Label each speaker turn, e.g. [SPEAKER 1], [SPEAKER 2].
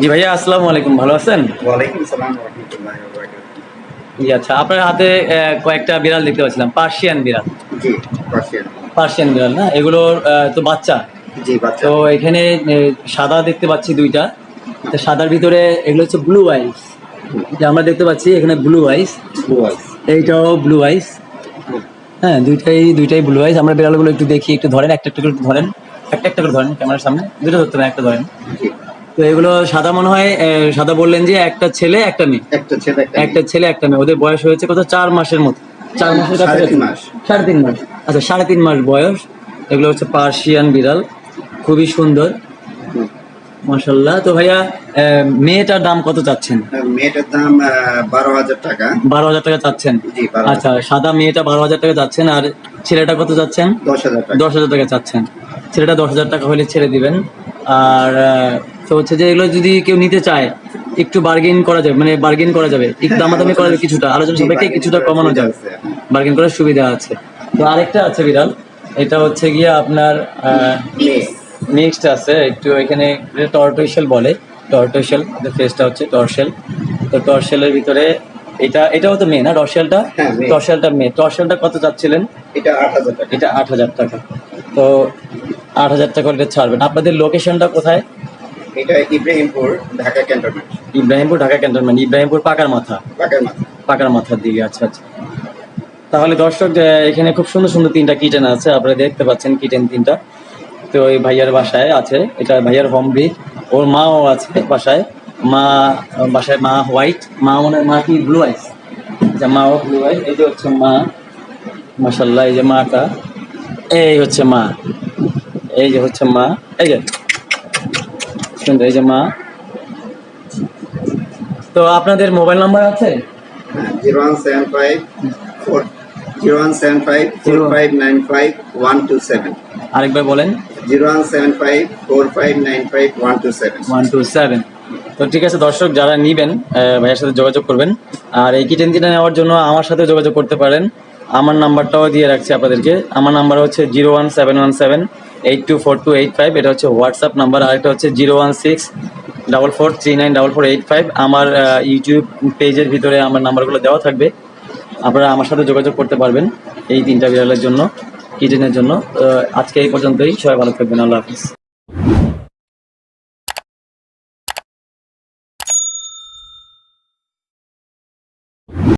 [SPEAKER 1] জি ভাইয়া আসসালামু আলাইকুম। ভালো আছেন?
[SPEAKER 2] ওয়ালাইকুম সালাম রহমতুল্লাহ
[SPEAKER 1] জি আচ্ছা আপনার হাতে কয়েকটা বিড়াল দেখতে পাচ্ছিলাম পার্সিয়ান বিড়াল।
[SPEAKER 2] জি পার্সিয়ান।
[SPEAKER 1] পার্সিয়ান বিড়াল না? এগুলোর তো বাচ্চা।
[SPEAKER 2] জি বাচ্চা।
[SPEAKER 1] তো এখানে সাদা দেখতে পাচ্ছি দুইটা। তো সাদার ভিতরে এগুলো হচ্ছে ব্লু আইস যে আমরা দেখতে পাচ্ছি এখানে ব্লু আইস
[SPEAKER 2] ব্লু আইস
[SPEAKER 1] এইটাও ব্লু আইস হ্যাঁ দুইটাই দুইটাই ব্লু আইস আমরা বিড়ালগুলো একটু দেখি একটু ধরেন একটা একটা করে ধরেন। একটা একটা করে ধরেন ক্যামেরার সামনে। দুটো ধরতে হবে একটা ধরেন। তো এগুলো সাদা মনে হয় সাদা বললেন যে একটা ছেলে একটা মেয়ে।
[SPEAKER 2] একটা ছেলে একটা
[SPEAKER 1] একটা ছেলে একটা মেয়ে। ওদের বয়স হয়েছে কত? চার মাসের মতো। চার মাসের
[SPEAKER 2] সাড়ে তিন মাস।
[SPEAKER 1] আচ্ছা সাড়ে তিন মাস বয়স। এগুলো হচ্ছে পার্সিয়ান বিড়াল। খুবই সুন্দর।
[SPEAKER 2] হুম।
[SPEAKER 1] মাসাল্লাহ তো ভাইয়া মেয়েটার দাম কত চাচ্ছেন?
[SPEAKER 2] মেয়েটার দাম বারো হাজার টাকা।
[SPEAKER 1] বারো হাজার টাকা চাচ্ছেন? আচ্ছা সাদা মেয়েটা বারো হাজার টাকা চাচ্ছেন আর ছেলেটা কত চাচ্ছেন?
[SPEAKER 2] দশ হাজার টাকা।
[SPEAKER 1] দশ হাজার টাকা চাচ্ছেন। ছেলেটা দশ হাজার টাকা হলে ছেড়ে দিবেন। আর তো হচ্ছে যে এগুলো যদি কেউ নিতে চায় একটু বার্গেন করা যাবে মানে বার্গেন করা যাবে একটু দামাদামি করা যাবে কিছুটা আলোচনা সাপেক্ষে কিছুটা কমানো যাবে। বার্গেন করার সুবিধা আছে। তো আরেকটা আছে বিড়াল এটা হচ্ছে গিয়ে আপনার মিক্সড আছে একটু এখানে টর্টোইশেল বলে টর্টোইশেল ফেসটা হচ্ছে টর্শেল তো টর্শেলের ভিতরে এটা এটাও তো মেয়ে না টর্শেলটা
[SPEAKER 2] হ্যাঁ, মেয়ে।
[SPEAKER 1] টর্শেলটা মেয়ে। টর্শেলটা কত চাচ্ছিলেন?
[SPEAKER 2] এটা আট হাজার টাকা।
[SPEAKER 1] এটা আট হাজার টাকা। তো আট হাজার টাকা ছাড়বেন। আপনাদের লোকেশনটা কোথায়?
[SPEAKER 2] এটা ইব্রাহিমপুর ঢাকা ক্যান্টনমেন্ট।
[SPEAKER 1] ইব্রাহিমপুর ঢাকা ক্যান্টনমেন্ট ইব্রাহিমপুর পাকার মাথা।
[SPEAKER 2] পাকার মাথা।
[SPEAKER 1] পাকার মাথার দিকে আচ্ছা আচ্ছা। তাহলে দর্শক এখানে খুব সুন্দর সুন্দর তিনটা কিটেন আছে আপনারা দেখতে পাচ্ছেন কিটেন তিনটা। তো এই ভাইয়ার বাসায় আছে এটা ভাইয়ার হোম ব্রিড ওর মাও আছে বাসায়। মা বাসায় মা হোয়াইট মা মনে মা কি ব্লু আইস আচ্ছা মাও ব্লু আইস এই যে হচ্ছে মা। মাসাল্লাহ এই যে মাটা। এই হচ্ছে মা। এই যে হচ্ছে মা। এই যে সুন্দর এই যে মা তো আপনাদের মোবাইল নাম্বার আছে?
[SPEAKER 2] Zero one seven five four zero one seven five four five nine five one two seven.
[SPEAKER 1] আরেকবার বলেন।
[SPEAKER 2] Zero one seven five four five nine five one two seven.
[SPEAKER 1] One two seven. তো ঠিক আছে দর্শক যারা নিবেন ভাইয়ের সাথে যোগাযোগ করবেন আর এই কিটেন তিনটা নেওয়ার জন্য আমার সাথে যোগাযোগ করতে পারেন। আমার নাম্বারটাও দিয়ে রাখছি আপনাদেরকে। আমার নাম্বার হচ্ছে zero one seven one seven eight two four two eight five. এটা হচ্ছে হোয়াটসঅ্যাপ নাম্বার। আর এটা হচ্ছে zero one six double four three nine double four eight five. আমার ইউটিউব পেজের ভিতরে আমার নাম্বারগুলো দেওয়া থাকবে। আপনারা আমার সাথে যোগাযোগ করতে পারবেন এই তিনটা বিড়ালের জন্য, কিটেনের জন্য। আজকে এই পর্যন্তই। সবাই ভালো থাকবেন। আল্লাহ হাফিজ।